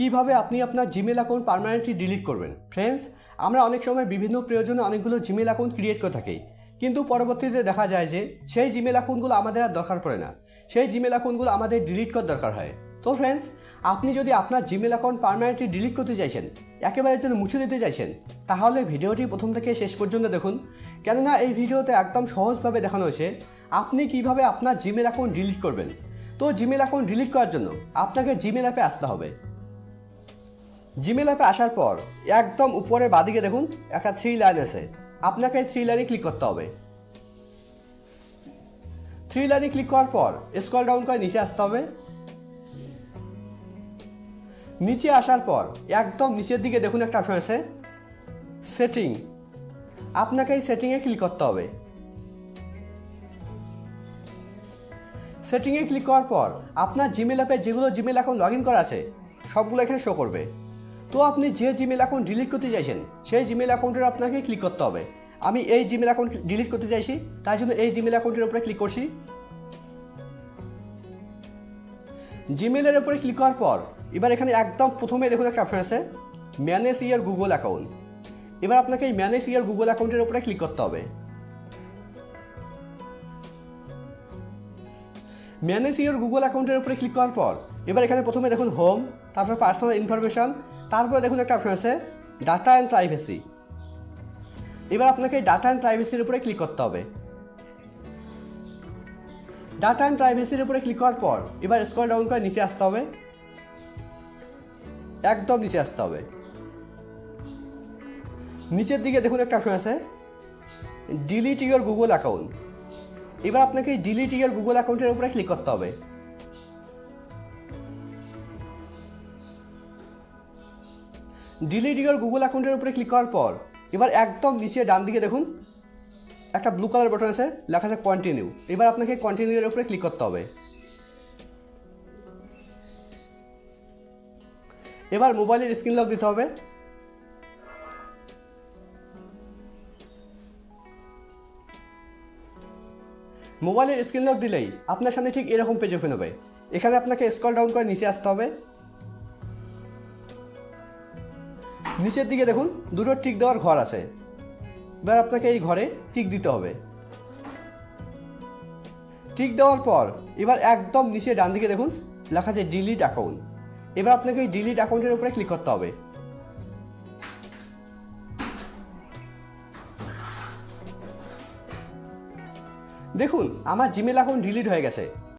কীভাবে আপনি আপনার জিমেল অ্যাকাউন্ট পার্মানেন্টলি ডিলিট করবেন? ফ্রেন্ডস আমরা অনেক সময় বিভিন্ন প্রয়োজনে অনেকগুলো জিমেল অ্যাকাউন্ট ক্রিয়েট করে থাকি। কিন্তু পরবর্তীতে দেখা যায় যে, সেই জিমেল অ্যাকাউন্টগুলো আমাদের আর দরকার পড়ে না। সেই জিমেল অ্যাকাউন্টগুলো আমাদের ডিলিট করার দরকার হয়। তো ফ্রেন্ডস আপনি যদি আপনার জিমেল অ্যাকাউন্ট পার্মানেন্টলি ডিলিট করতে চাইছেন, একেবারে জন্য মুছে দিতে চাইছেন, তাহলে ভিডিওটি প্রথম থেকে শেষ পর্যন্ত দেখুন। কেননা এই ভিডিওতে একদম সহজভাবে দেখানো হয়েছে, আপনি কীভাবে আপনার জিমেল অ্যাকাউন্ট ডিলিট করবেন। তো জিমেল অ্যাকাউন্ট ডিলিট করার জন্য আপনাকে জিমেল অ্যাপে আসতে হবে। জিমেল অ্যাপে আসার পর একদম উপরে বাদিকে দেখুন, একটা থ্রি লাইন আছে। আপনাকে থ্রি লাইনে ক্লিক করতে হবে। থ্রি লাইনে ক্লিক করার পর স্ক্রল ডাউন করে নিচে আসতে হবে। নিচে আসার পর একদম নিচের দিকে দেখুন একটা অপশন আছে সেটিং আপনাকে এই সেটিংয়ে ক্লিক করতে হবে। সেটিংয়ে ক্লিক করার পর আপনার জিমেল অ্যাপে যেগুলো জিমেল অ্যাকাউন্ট লগ ইন করা আছে, সবগুলো এখানে শো করবে। তো আপনি যে জিমেল অ্যাকাউন্ট ডিলিট করতে চাইছেন, সেই জিমেল অ্যাকাউন্টের আপনাকে ক্লিক করতে হবে। আমি এই জিমেল অ্যাকাউন্ট ডিলিট করতে চাইছি তাই জন্য এই জিমেল অ্যাকাউন্টের উপরে ক্লিক করছি। জিমেলের উপরে ক্লিক করার পর, এবার এখানে একদম প্রথমে দেখুন একটা অপশন আছে ম্যানেজ ইয়ার গুগল অ্যাকাউন্ট এবার আপনাকে এই ম্যানেজ ইয়ার গুগল অ্যাকাউন্টের উপরে ক্লিক করতে হবে। ম্যানেজ ইয়ার গুগল অ্যাকাউন্টের উপরে ক্লিক করার পর, এবার এখানে প্রথমে দেখুন হোম তারপর পার্সোনাল ইনফরমেশন তারপরে দেখুন একটা অপশন আছে ডাটা অ্যান্ড প্রাইভেসি এবার আপনাকে ডাটা অ্যান্ড প্রাইভেসির উপরে ক্লিক করতে হবে। ডাটা অ্যান্ড প্রাইভেসির উপরে ক্লিক করার পর, এবার স্ক্রল ডাউন করে নিচে আসতে হবে। একদম নিচে আসতে হবে। নিচের দিকে দেখুন একটা অপশন আছে ডিলিট ইউর গুগল অ্যাকাউন্ট এবার আপনাকে ডিলিট ইয়ার গুগল অ্যাকাউন্টের উপরে ক্লিক করতে হবে। ডিলিট ইয়ার গুগল অ্যাকাউন্টের উপরে ক্লিক করার পর, এবার একদম নিচে ডান দিকে দেখুন, একটা ব্লু কালার বাটন আছে, লেখা আছে কন্টিনিউ এবার আপনাকে কন্টিনিউ এর উপরে ক্লিক করতে হবে। এবার মোবাইলের স্ক্রিন লক দিতে হবে। মোবাইলের স্ক্রিন লক দিলেই আপনার সামনে ঠিক এরকম পেজ ওপেন হবে। এখানে আপনাকে স্ক্রল ডাউন করে নিচে আসতে হবে। নিচের দিকে দেখুন, দুটো টিক দেওয়ার ঘর আছে। এবার আপনাকে এই ঘরে টিক দিতে হবে। টিক দেওয়ার পর এবার একদম নিচে ডান দিকে দেখুন, লেখা আছে ডিলিট অ্যাকাউন্ট এবার আপনাকে এই ডিলিট অ্যাকাউন্টের উপরে ক্লিক করতে হবে। দেখুন, আমার জিমেল অ্যাকাউন্ট ডিলিট হয়ে গেছে।